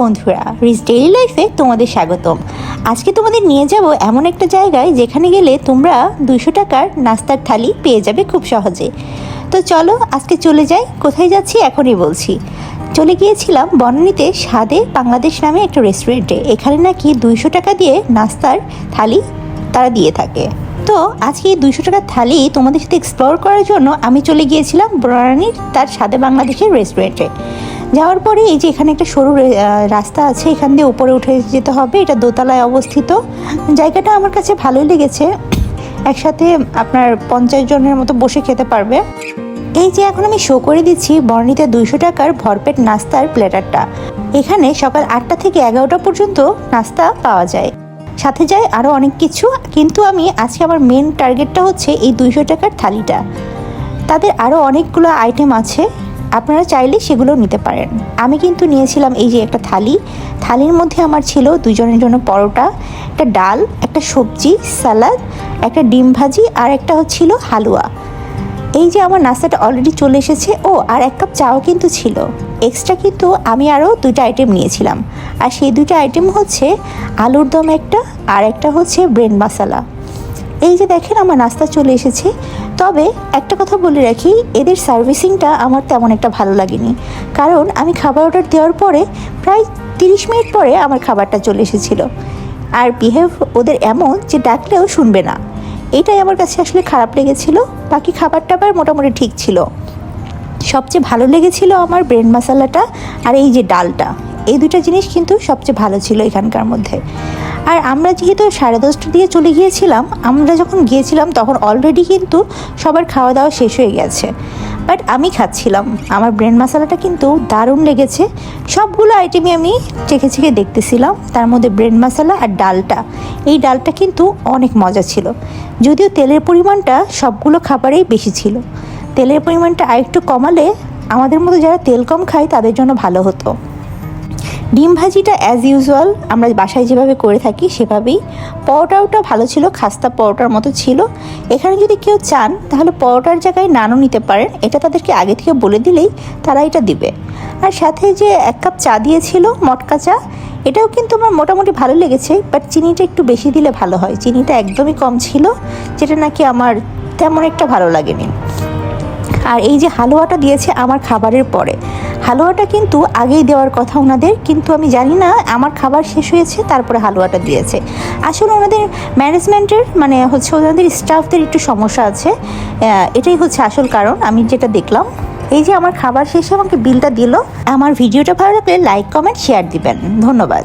বন্ধুরা rich daily লাইফে তোমাদের স্বাগতম। আজকে তোমাদের নিয়ে যাব এমন একটা জায়গায় যেখানে গেলে তোমরা দুশো টাকার নাস্তার থালি পেয়ে যাবে খুব সহজে। তো চলো, আজকে চলে যাই, কোথায় যাচ্ছি এখনই বলছি। চলে গিয়েছিলাম বনানীতে স্বাদে বাংলাদেশ নামে একটা রেস্টুরেন্টে এখানে নাকি দুইশো টাকা দিয়ে নাস্তার থালি তারা দিয়ে থাকে। তো আজকে এই দুইশো টাকার থালি তোমাদের সাথে এক্সপ্লোর করার জন্য আমি চলে গিয়েছিলাম বনানীর তার স্বাদে বাংলাদেশের রেস্টুরেন্টে যাওয়ার পরে এই যে এখানে একটা সরু রাস্তা আছে, এখান দিয়ে উপরে উঠে যেতে হবে, এটা দোতলায় অবস্থিত। জায়গাটা আমার কাছে ভালোই লেগেছে। একসাথে আপনার পঞ্চাশ জনের মতো বসে খেতে পারবে। এই যে এখন আমি শো করে দিচ্ছি, বর্ণিতে দুইশো টাকার ভরপেট নাস্তার প্লেটারটা এখানে সকাল আটটা থেকে এগারোটা পর্যন্ত নাস্তা পাওয়া যায়। সাথে যায় আরও অনেক কিছু, কিন্তু আমি আজকে আমার মেন টার্গেটটা হচ্ছে এই দুইশো টাকার থালিটা। তাদের আরও অনেকগুলো আইটেম আছে। আপনারা চাইলে সেগুলো নিতে পারেন। আমি কিন্তু নিয়েছিলাম এই যে একটা থালি। থালির মধ্যে আমার ছিল দুজনের জন্য পরোটা, একটা ডাল, একটা সবজি স্যালাড একটা ডিম ভাজি আর একটা হচ্ছিল হালুয়া। এই যে আমার নাস্তাটা অলরেডি চলে এসেছে। ও, আর এক কাপ চাও কিন্তু ছিল। এক্সট্রা কিন্তু আমি আরও দুটো আইটেম নিয়েছিলাম। আর সেই দুটো আইটেম হচ্ছে আলুর দম একটা আর একটা হচ্ছে ব্রেন মশালা এই যে দেখেন আমার নাস্তা চলে এসেছে। তবে একটা কথা বলে রাখি, এদের সার্ভিসিংটা আমার তেমন একটা ভালো লাগেনি। কারণ আমি খাবার অর্ডার দেওয়ার পরে প্রায় তিরিশ মিনিট পরে আমার খাবারটা চলে এসেছিল। আর বিহেভ ওদের এমন যে ডাকলেও শুনবে না। এটাই আমার কাছে আসলে খারাপ লেগেছিল। বাকি খাবারটা আবার মোটামুটি ঠিক ছিল। সবচেয়ে ভালো লেগেছিল আমার ব্রেন মশালাটা আর এই যে ডালটা। এই দুটো জিনিস কিন্তু সবচেয়ে ভালো ছিল এখানকার মধ্যে। আর আমরা যেহেতু সাড়ে দশটা দিয়ে চলে গিয়েছিলাম, আমরা যখন গিয়েছিলাম তখন অলরেডি কিন্তু সবার খাওয়া দাওয়া শেষ হয়ে গেছে। বাট আমি খাচ্ছিলাম। আমার ব্রেন মশালাটা কিন্তু দারুণ লেগেছে। সবগুলো আইটেমই আমি চেখে চেখে দেখতেছিলাম। তার মধ্যে ব্রেন মশালা আর ডালটা। এই ডালটা কিন্তু অনেক মজা ছিল। যদিও তেলের পরিমাণটা সবগুলো খাবারেই বেশি ছিল। তেলের পরিমাণটা আরেকটু কমালে আমাদের মতো যারা তেল কম খায় তাদের জন্য ভালো হতো। ডিম ভাজিটা অ্যাজ ইউজুয়াল আমরা বাসায় যেভাবে করে থাকি সেভাবেই। পরোটাওটা ভালো ছিল, খাস্তা পরোটার মতো ছিল। এখানে যদি কেউ চান, তাহলে পরোটার জায়গায় নানও নিতে পারেন। এটা তাদেরকে আগে থেকে বলে দিলেই তারা এটা দিবে। আর সাথে যে এক কাপ চা দিয়েছিল, মটকা চা, এটাও কিন্তু আমার মোটামুটি ভালো লেগেছে বাট চিনিটা একটু বেশি দিলে ভালো হয়। চিনিটা একদমই কম ছিল, যেটা নাকি আমার তেমন একটা ভালো লাগেনি। আর এই যে হালুয়াটা দিয়েছে আমার খাবারের পরে। হালুয়াটা কিন্তু আগেই দেওয়ার কথা ওনাদের, কিন্তু আমি জানি না, আমার খাবার শেষ হয়েছে, তারপরে হালুয়াটা দিয়েছে। আসলে ওনাদের ম্যানেজমেন্টের মানে হচ্ছে ওনাদের স্টাফদের একটু সমস্যা আছে। এটাই হচ্ছে আসল কারণ, আমি যেটা দেখলাম। এই যে আমার খাবার শেষে আমাকে বিলটা দিল, আমার ভিডিওটা ভালো লাগলে লাইক কমেন্ট শেয়ার দিবেন। ধন্যবাদ।